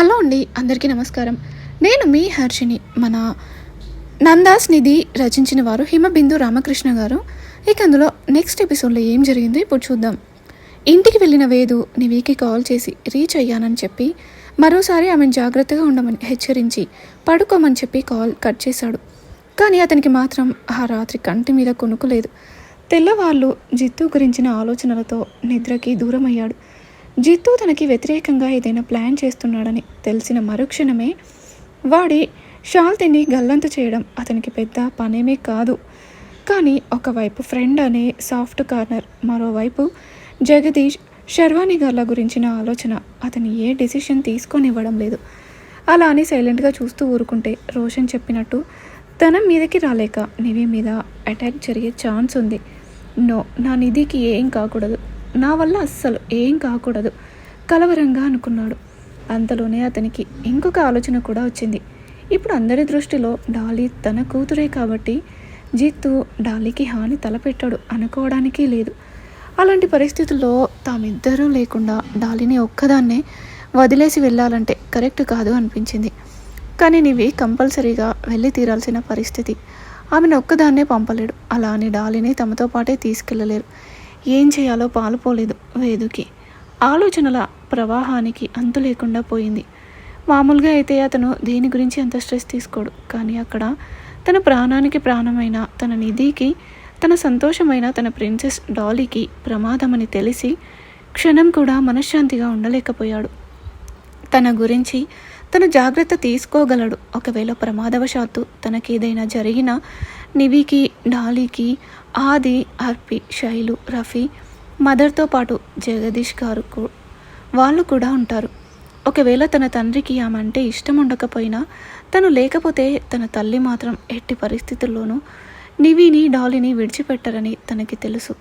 Hello అండి అందరికీ నమస్కారం. నేను మీ హర్షిని మన నందాస్ నిధి రచించిన వారు హిమబిందు రామకృష్ణ గారు. ఇక అందులో నెక్స్ట్ ఎపిసోడ్లో ఏం జరిగిందో ఇప్పుడు చూద్దాం. ఇంటికి వెళ్ళిన వేదు నివికి కాల్ చేసి రీచ్ అయ్యానని చెప్పి మరోసారి ఆమెను జాగ్రత్తగా ఉండమని హెచ్చరించి పడుకోమని చెప్పి కాల్ కట్ చేశాడు. కానీ అతనికి మాత్రం ఆ రాత్రి కంటి మీద కొనుక్కోలేదు తెల్లవాళ్ళు జిత్తు గురించిన ఆలోచనలతో నిద్రకి దూరమయ్యాడు. జిత్తు తనకి వ్యతిరేకంగా ఏదైనా ప్లాన్ చేస్తున్నాడని తెలిసిన మరుక్షణమే వాడి షాల్తీని గల్లంతు చేయడం అతనికి పెద్ద పనేమీ కాదు. కానీ ఒకవైపు ఫ్రెండ్ అనే సాఫ్ట్ కార్నర్ మరోవైపు జగదీష్ శర్వాణి గార్ల గురించిన ఆలోచన అతని ఏ డిసిషన్ తీసుకొనివ్వడం లేదు. అలా అని సైలెంట్గా చూస్తూ ఊరుకుంటే రోషన్ చెప్పినట్టు తన మీదకి రాలేక నివి మీద అటాక్ జరిగే ఛాన్స్ ఉంది. నో నా నిధికి ఏం కాకూడదు. నా వల్ల అస్సలు ఏం కాకూడదు. కలవరంగా అనుకున్నాడు. అంతలోనే అతనికి ఇంకొక ఆలోచన కూడా వచ్చింది. ఇప్పుడు అందరి దృష్టిలో డాలీ తన కూతురే కాబట్టి జిత్తు డాలీకి హాని తలపెట్టాడు అనుకోవడానికి లేదు. అలాంటి పరిస్థితుల్లో తామిద్దరూ లేకుండా డాలీని ఒక్కదాన్నే వదిలేసి వెళ్ళాలంటే కరెక్ట్ కాదు అనిపించింది. కానీ నీవి కంపల్సరీగా వెళ్ళి తీరాల్సిన పరిస్థితి. ఆమెను ఒక్కదాన్నే పంపలేడు. అలా అని డాలిని తమతో పాటే తీసుకెళ్ళలేరు. ఏం చేయాలో పాలుపోలేదు వేదుకి. ఆలోచనల ప్రవాహానికి అంతు లేకుండా పోయింది. మామూలుగా అయితే అతను దీని గురించి అంత స్ట్రెస్ తీసుకోడు. కానీ అక్కడ తన ప్రాణానికి ప్రాణమైన తన నిధికి తన సంతోషమైన తన ప్రిన్సెస్ డాలీకి ప్రమాదమని తెలిసి క్షణం కూడా మనశ్శాంతిగా ఉండలేకపోయాడు. తన గురించి తన జాగ్రత్త తీసుకోగలడు. ఒకవేళ ప్రమాదవశాత్తు తనకేదైనా జరిగినా నివికి డాలీకి ఆది అర్పి శైలు రఫీ మదర్తో పాటు జగదీష్ గారు వాళ్ళు కూడా ఉంటారు. ఒకవేళ తన తండ్రికి ఆమె అంటే ఇష్టం ఉండకపోయినా తను లేకపోతే తన తల్లి మాత్రం ఎట్టి పరిస్థితుల్లోనూ నివిని డాలీని విడిచిపెట్టరని తనకి తెలుసు.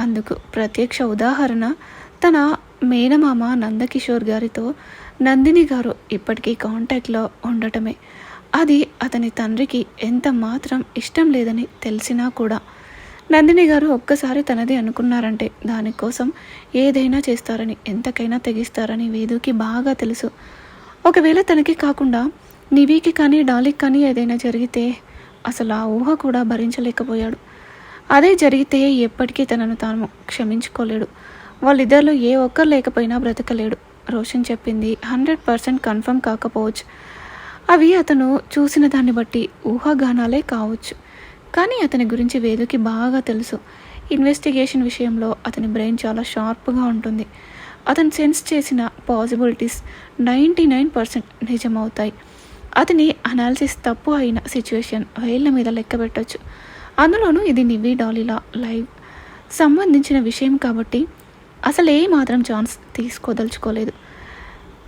అందుకు ప్రత్యక్ష ఉదాహరణ తన మేనమామ నందకిషోర్ గారితో నందిని గారు ఇప్పటికీ కాంటాక్ట్లో ఉండటమే. అది అతని తండ్రికి ఎంత మాత్రం ఇష్టం లేదని తెలిసినా కూడా. నందిని గారు ఒక్కసారి తనది అనుకున్నారంటే దానికోసం ఏదైనా చేస్తారని ఎంతకైనా తెగిస్తారని వేదుకి బాగా తెలుసు. ఒకవేళ తనకి కాకుండా నివికి కానీ డాలిక్ కానీ ఏదైనా జరిగితే అసలు ఆ ఊహ కూడా భరించలేకపోయాడు. అదే జరిగితే ఎప్పటికీ తనను తాను క్షమించుకోలేడు. వాళ్ళిద్దరిలో ఏ ఒక్కరు లేకపోయినా బ్రతకలేడు. రోషన్ చెప్పింది హండ్రెడ్ పర్సెంట్ కన్ఫర్మ్ కాకపోవచ్చు. అవి అతను చూసిన దాన్ని బట్టి ఊహాగానాలే కావచ్చు. కానీ అతని గురించి వేదుకి బాగా తెలుసు. ఇన్వెస్టిగేషన్ విషయంలో అతని బ్రెయిన్ చాలా షార్ప్గా ఉంటుంది. అతను సెన్స్ చేసిన పాసిబిలిటీస్ నైంటీ నైన్ పర్సెంట్ నిజమవుతాయి. అతని అనాలిసిస్ తప్పు అయిన సిచ్యువేషన్ వేళ్ళ మీద లెక్క పెట్టచ్చు. అందులోనూ ఇది నివి డాలీలా లైవ్. సంబంధించిన విషయం కాబట్టి అసలు ఏ మాత్రం ఛాన్స్ తీసుకోదలుచుకోలేదు.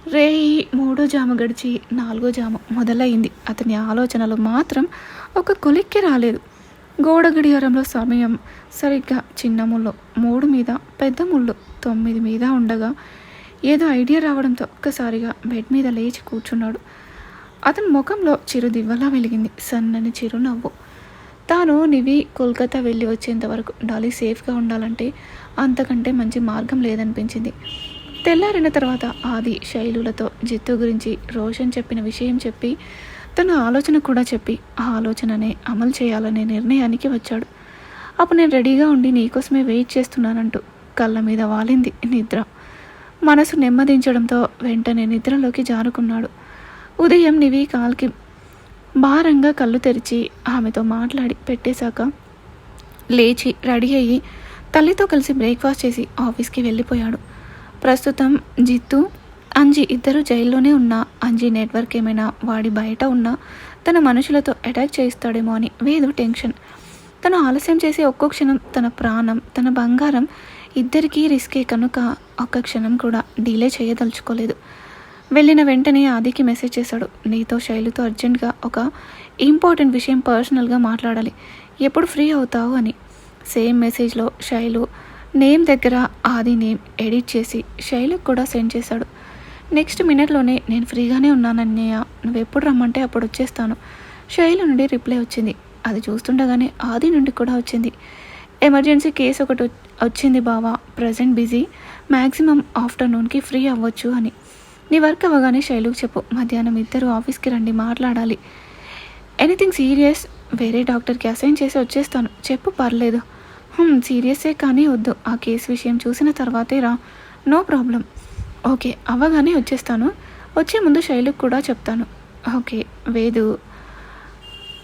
రే మూడో జామ గడిచి నాలుగో జామ మొదలైంది. అతని ఆలోచనలు మాత్రం ఒక కొలిక్కి రాలేదు. గోడ గడియారంలో సమయం సరిగ్గా చిన్న ముళ్ళు మూడు మీద పెద్ద ముళ్ళు తొమ్మిది మీద ఉండగా ఏదో ఐడియా రావడంతో ఒక్కసారిగా బెడ్ మీద లేచి కూర్చున్నాడు. అతని ముఖంలో చిరు దివ్వలా వెలిగింది సన్నని చిరునవ్వు. తాను నివి కోల్కతా వెళ్ళి వచ్చేంత వరకు డాలీ సేఫ్గా ఉండాలంటే అంతకంటే మంచి మార్గం లేదనిపించింది. తెల్లారిన తర్వాత ఆది శైలులతో జిత్తు గురించి రోషన్ చెప్పిన విషయం చెప్పి తన ఆలోచన కూడా చెప్పి ఆ ఆలోచననే అమలు చేయాలనే నిర్ణయానికి వచ్చాడు. అప్పుడు నేను రెడీగా ఉండి నీకోసమే వెయిట్ చేస్తున్నానంటూ కళ్ళ మీద వాలింది నిద్ర. మనసు నెమ్మదించడంతో వెంటనే నిద్రలోకి జారుకున్నాడు. ఉదయం నివి కాల్కి భారంగా కళ్ళు తెరిచి ఆమెతో మాట్లాడి పెట్టేశాక లేచి రెడీ అయ్యి తల్లితో కలిసి బ్రేక్ఫాస్ట్ చేసి ఆఫీస్కి వెళ్ళిపోయాడు. ప్రస్తుతం జిత్తు అంజీ ఇద్దరు జైల్లోనే ఉన్నా. అంజీ నెట్వర్క్ ఏమైనా వాడి బయట ఉన్నా తన మనుషులతో అటాక్ చేయిస్తాడేమో అని వేదు టెన్షన్. తను ఆలస్యం చేసే ఒక్కో క్షణం తన ప్రాణం తన బంగారం ఇద్దరికీ రిస్కే కనుక ఒక్క క్షణం కూడా డిలే చేయదలుచుకోలేదు. వెళ్ళిన వెంటనే ఆదికి మెసేజ్ చేశాడు. నీతో శైలుతో అర్జెంట్గా ఒక ఇంపార్టెంట్ విషయం పర్సనల్గా మాట్లాడాలి. ఎప్పుడు ఫ్రీ అవుతావు అని. సేమ్ మెసేజ్లో శైలు నేమ్ దగ్గర ఆది నేమ్ ఎడిట్ చేసి శైలికి కూడా సెండ్ చేశాడు. నెక్స్ట్ మినిట్లోనే నేను ఫ్రీగానే ఉన్నానన్నయ్య నువ్వు ఎప్పుడు రమ్మంటే అప్పుడు వచ్చేస్తాను. శైలి నుండి రిప్లై వచ్చింది. అది చూస్తుండగానే ఆది నుండి కూడా వచ్చింది. ఎమర్జెన్సీ కేసు ఒకటి వచ్చింది బావా ప్రజెంట్ బిజీ మ్యాక్సిమం ఆఫ్టర్నూన్కి ఫ్రీ అవ్వచ్చు అని. నీ వర్క్ అవ్వగానే శైలుకు చెప్పు మధ్యాహ్నం ఇద్దరు ఆఫీస్కి రండి మాట్లాడాలి. ఎనీథింగ్ సీరియస్ వేరే డాక్టర్కి అసైన్ చేసి వచ్చేస్తాను. చెప్పు పర్లేదు. సీరియసే కానీ వద్దు. ఆ కేసు విషయం చూసిన తర్వాతే రా. No problem. ఓకే అవ్వగానే వచ్చేస్తాను. వచ్చే ముందు శైలుకు కూడా చెప్తాను. ఓకే వేదు.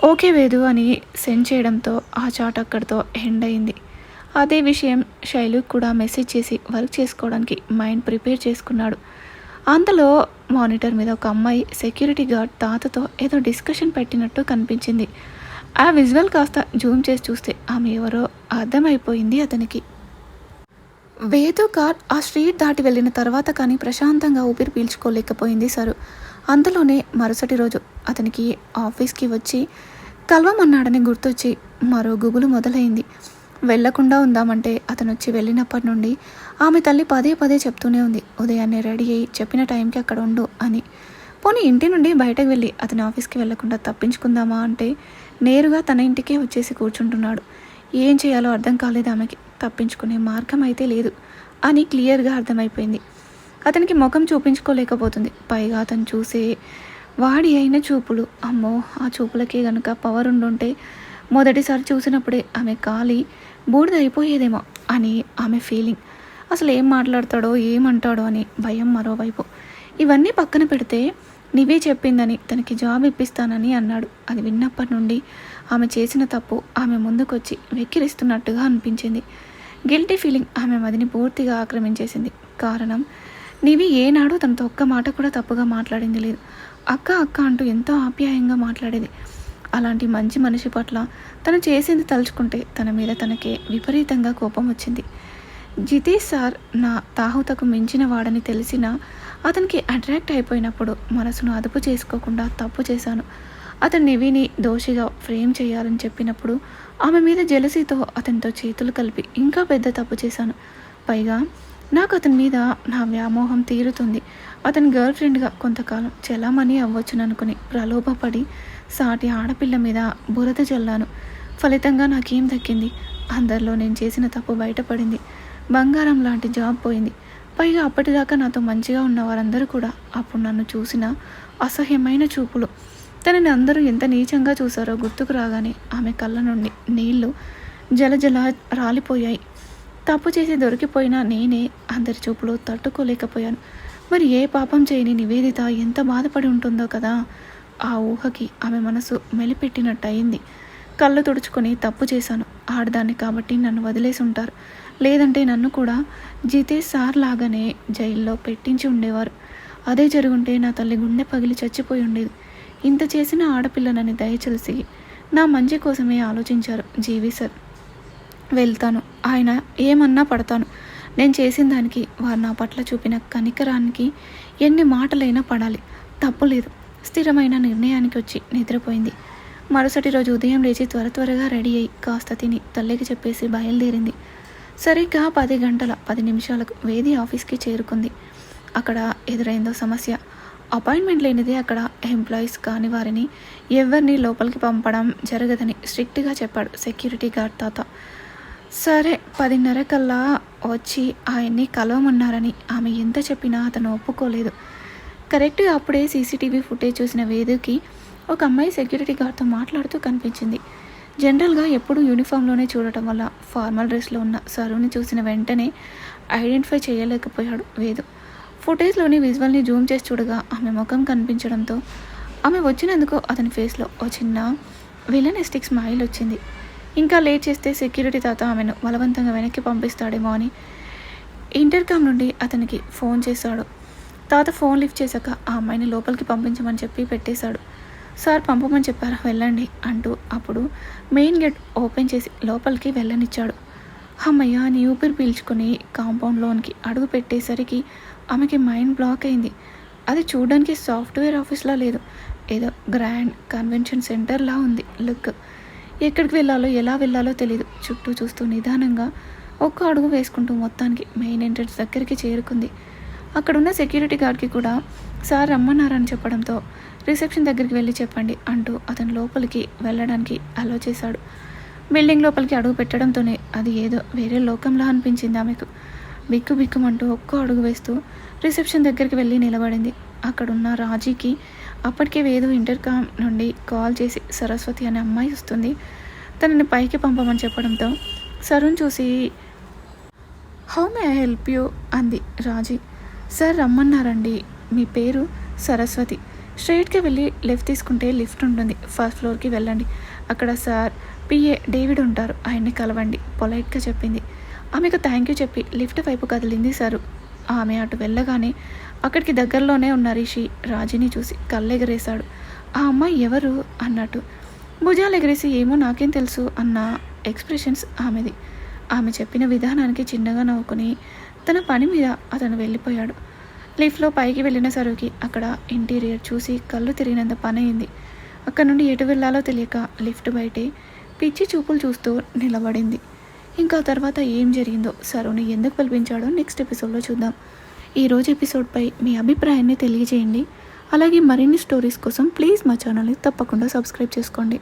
ఓకే వేదు అని సెండ్ చేయడంతో ఆ చాట్ అక్కడితో ఎండ్ అయింది. అదే విషయం శైలుకు కూడా మెసేజ్ చేసి వర్క్ చేసుకోవడానికి మైండ్ ప్రిపేర్ చేసుకున్నాడు. అంతలో మానిటర్ మీద ఒక అమ్మాయి సెక్యూరిటీ గార్డ్ తాతతో ఏదో డిస్కషన్ పెట్టినట్టు కనిపించింది. ఆ విజువల్ కాస్త జూమ్ చేసి చూస్తే ఆమె ఎవరో అర్థమైపోయింది అతనికి. వేదు కార్ ఆ స్ట్రీట్ దాటి వెళ్ళిన తర్వాత కానీ ప్రశాంతంగా ఊపిరి పీల్చుకోలేకపోయింది సరు. అంతలోనే మరుసటి రోజు అతనికి ఆఫీస్కి వచ్చి కలవమన్నాడని గుర్తొచ్చి మరో గుగులు మొదలైంది. వెళ్ళకుండా ఉందామంటే అతను వచ్చి వెళ్ళినప్పటి నుండి ఆమె తల్లి పదే పదే చెప్తూనే ఉంది. ఉదయాన్నే రెడీ అయ్యి చెప్పిన టైంకి అక్కడ ఉండు అని. పోనీ ఇంటి నుండి బయటకు వెళ్ళి అతని ఆఫీస్కి వెళ్ళకుండా తప్పించుకుందామా అంటే నేరుగా తన ఇంటికే వచ్చేసి కూర్చుంటున్నాడు. ఏం చేయాలో అర్థం కాలేదు ఆమెకి. తప్పించుకునే మార్గం అయితే లేదు అని క్లియర్గా అర్థమైపోయింది. అతనికి ముఖం చూపించుకోలేకపోతుంది. పైగా అతను చూసే వాడి అయిన చూపులు. అమ్మో ఆ చూపులకే గనుక పవర్ ఉండుంటే మొదటిసారి చూసినప్పుడే ఆమె కాలి బూడిద అయిపోయేదేమో అని ఆమె ఫీలింగ్ అసలు ఏం మాట్లాడతాడో ఏమంటాడో అని భయం మరోవైపు. ఇవన్నీ పక్కన పెడితే నీవే చెప్పిందని తనకి జాబ్ ఇప్పిస్తానని అన్నాడు. అది విన్నప్పటి నుండి ఆమె చేసిన తప్పు ఆమె ముందుకొచ్చి వెక్కిరిస్తున్నట్టుగా అనిపించింది. గిల్టీ ఫీలింగ్ ఆమె మదిని పూర్తిగా ఆక్రమించేసింది. కారణం నివి ఏనాడు తనతో ఒక్క మాట కూడా తప్పుగా మాట్లాడింది లేదు. అక్క అక్క అంటూ ఎంతో ఆప్యాయంగా మాట్లాడేది. అలాంటి మంచి మనిషి పట్ల తను చేసింది తలుచుకుంటే తన మీద తనకే విపరీతంగా కోపం వచ్చింది. జితేష్ సార్ నా తాహుతకు మించిన వాడని తెలిసిన అతనికి అట్రాక్ట్ అయిపోయినప్పుడు మనసును అదుపు చేసుకోకుండా తప్పు చేశాను. అతన్ని విని దోషిగా ఫ్రేమ్ చేయాలని చెప్పినప్పుడు ఆమె మీద జలసీతో అతనితో చేతులు కలిపి ఇంకా పెద్ద తప్పు చేశాను. పైగా నాకు అతని మీద నా వ్యామోహం తీరుతుంది. అతని గర్ల్ ఫ్రెండ్గా కొంతకాలం చెలామణి అవ్వచ్చుననుకుని ప్రలోభపడి సాటి ఆడపిల్ల మీద బురద చల్లాను ఫలితంగా నాకేం దక్కింది? అందరిలో నేను చేసిన తప్పు బయటపడింది. బంగారం లాంటి జాబ్ పోయింది. పైగా అప్పటిదాకా నాతో మంచిగా ఉన్న వారందరూ కూడా అప్పుడు నన్ను చూసిన అసహ్యమైన చూపులు. తనని అందరూ ఎంత నీచంగా చూశారో గుర్తుకు రాగానే ఆమె కళ్ళ నుండి నీళ్ళు జలజల రాలిపోయాయి. తప్పు చేసి దొరికిపోయినా నేనే అందరి చూపులు తట్టుకోలేకపోయాను. మరి ఏ పాపం చేయని నివేదిత ఎంత బాధపడి ఉంటుందో కదా? ఆ ఊహకి ఆమె మనసు మెలిపెట్టినట్టు అయింది కళ్ళు తుడుచుకొని తప్పు చేశాను. ఆడదాన్ని కాబట్టి నన్ను వదిలేసి ఉంటారు. లేదంటే నన్ను కూడా జితేష్ సార్ లాగానే జైల్లో పెట్టించి ఉండేవారు. అదే జరుగుంటే నా తల్లి గుండె పగిలి చచ్చిపోయి ఉండేది. ఇంత చేసిన ఆడపిల్లనని దయచేసి నా మంచి కోసమే ఆలోచించారు జీవి సార్. వెళ్తాను. ఆయన ఏమన్నా పడతాను. నేను చేసిన దానికి వారు నా పట్ల చూపిన కనికరానికి ఎన్ని మాటలైనా పడాలి. తప్పులేదు స్థిరమైన నిర్ణయానికి వచ్చి నిద్రపోయింది. మరుసటి రోజు ఉదయం లేచి త్వర త్వరగా రెడీ అయి కాస్త తిని తల్లికి చెప్పేసి బయలుదేరింది. సరిగ్గా పది గంటల పది నిమిషాలకు వేది ఆఫీస్కి చేరుకుంది. అక్కడ ఎదురైందో సమస్య. అపాయింట్మెంట్ లేనిదే అక్కడ ఎంప్లాయీస్ కాని వారిని ఎవరిని లోపలికి పంపడం జరగదని స్ట్రిక్ట్గా చెప్పాడు సెక్యూరిటీ గార్డ్ తాత. సరే పదిన్నర కల్లా వచ్చి ఆయన్ని కలవమన్నారని ఆమె ఎంత చెప్పినా అతను ఒప్పుకోలేదు. కరెక్ట్గా అప్పుడే సీసీటీవీ ఫుటేజ్ చూసిన వేదుకి ఒక అమ్మాయి సెక్యూరిటీ గార్డ్తో మాట్లాడుతూ కనిపించింది. జనరల్గా ఎప్పుడూ యూనిఫామ్లోనే చూడటం వల్ల ఫార్మల్ డ్రెస్లో ఉన్న సరుని చూసిన వెంటనే ఐడెంటిఫై చేయలేకపోయాడు వేదు. ఫుటేజ్లోని విజువల్ని జూమ్ చేసి చూడగా ఆమె ముఖం కనిపించడంతో ఆమె వచ్చినందుకు అతని ఫేస్లో ఓ చిన్న విలనిస్టిక్ స్మైల్ వచ్చింది. ఇంకా లేట్ చేస్తే సెక్యూరిటీ తాత ఆమెను బలవంతంగా వెనక్కి పంపిస్తాడేమో అని ఇంటర్కామ్ నుండి అతనికి ఫోన్ చేశాడు. తాత ఫోన్ లిఫ్ట్ చేశాక ఆ అమ్మాయిని లోపలికి పంపించమని చెప్పి పెట్టేశాడు. సార్ పంపమని చెప్పారు. వెళ్ళండి అంటూ అప్పుడు మెయిన్ గేట్ ఓపెన్ చేసి లోపలికి వెళ్ళనిచ్చాడు. అమ్మయ్య అని ఊపిరి పీల్చుకుని కాంపౌండ్లోనికి అడుగు పెట్టేసరికి ఆమెకి మైండ్ బ్లాక్ అయింది. అది చూడడానికి సాఫ్ట్వేర్ ఆఫీస్లా లేదు. ఏదో గ్రాండ్ కన్వెన్షన్ సెంటర్లా ఉంది లుక్. ఎక్కడికి వెళ్ళాలో ఎలా వెళ్ళాలో తెలియదు చుట్టూ చూస్తూ నిదానంగా ఒక్క అడుగు వేసుకుంటూ మొత్తానికి మెయిన్ ఎంట్రన్స్ దగ్గరికి చేరుకుంది. అక్కడున్న సెక్యూరిటీ గార్డ్కి కూడా సార్ రమ్మన్నారని చెప్పడంతో రిసెప్షన్ దగ్గరికి వెళ్ళి చెప్పండి అంటూ అతను లోపలికి వెళ్ళడానికి అలో చేశాడు. బిల్డింగ్ లోపలికి అడుగు పెట్టడంతోనే అది ఏదో వేరే లోకంలా అనిపించింది ఆమెకు. బిక్కు బిక్కుమంటూ ఒక్కో అడుగు వేస్తూ రిసెప్షన్ దగ్గరికి వెళ్ళి నిలబడింది. అక్కడున్న రాజీకి అప్పటికే వేదు ఇంటర్కామ్ నుండి కాల్ చేసి సరస్వతి అనే అమ్మాయి వస్తుంది తనని పైకి పంపమని చెప్పడంతో సరుణ్ చూసి how may I help you? అంది రాజీ. సార్ రమ్మన్నారండి. మీ పేరు సరస్వతి. స్ట్రైట్గా వెళ్ళి లెఫ్ట్ తీసుకుంటే లిఫ్ట్ ఉంటుంది. ఫస్ట్ ఫ్లోర్కి వెళ్ళండి. అక్కడ సార్ పిఏ డేవిడ్ ఉంటారు. ఆయన్ని కలవండి. పొలైట్గా చెప్పింది. ఆమెకు థ్యాంక్ యూ చెప్పి లిఫ్ట్ వైపు కదిలింది సారు. ఆమె అటు వెళ్ళగానే అక్కడికి దగ్గరలోనే ఉన్న రిషి రాజీని చూసి కళ్ళెగరేశాడు. ఆ అమ్మాయి ఎవరు? అన్నట్టు. భుజాలు ఎగరేసి ఏమో నాకేం తెలుసు అన్న ఎక్స్ప్రెషన్స్ ఆమెది. ఆమె చెప్పిన విధానానికి చిన్నగా నవ్వుకుని తన పని మీద అతను వెళ్ళిపోయాడు. లిఫ్ట్లో పైకి వెళ్ళిన సరుకి అక్కడ ఇంటీరియర్ చూసి కళ్ళు తిరిగినంత పని అయింది. అక్కడ నుండి ఎటు వెళ్ళాలో తెలియక లిఫ్ట్ బయటే పిచ్చి చూపులు చూస్తూ నిలబడింది. ఇంకా తర్వాత ఏం జరిగిందో సరుని ఎందుకు పిలిపించాడో నెక్స్ట్ ఎపిసోడ్లో చూద్దాం. ఈరోజు ఎపిసోడ్పై మీ అభిప్రాయాన్ని తెలియజేయండి. అలాగే మరిన్ని స్టోరీస్ కోసం ప్లీజ్ మా ఛానల్ని తప్పకుండా సబ్స్క్రైబ్ చేసుకోండి.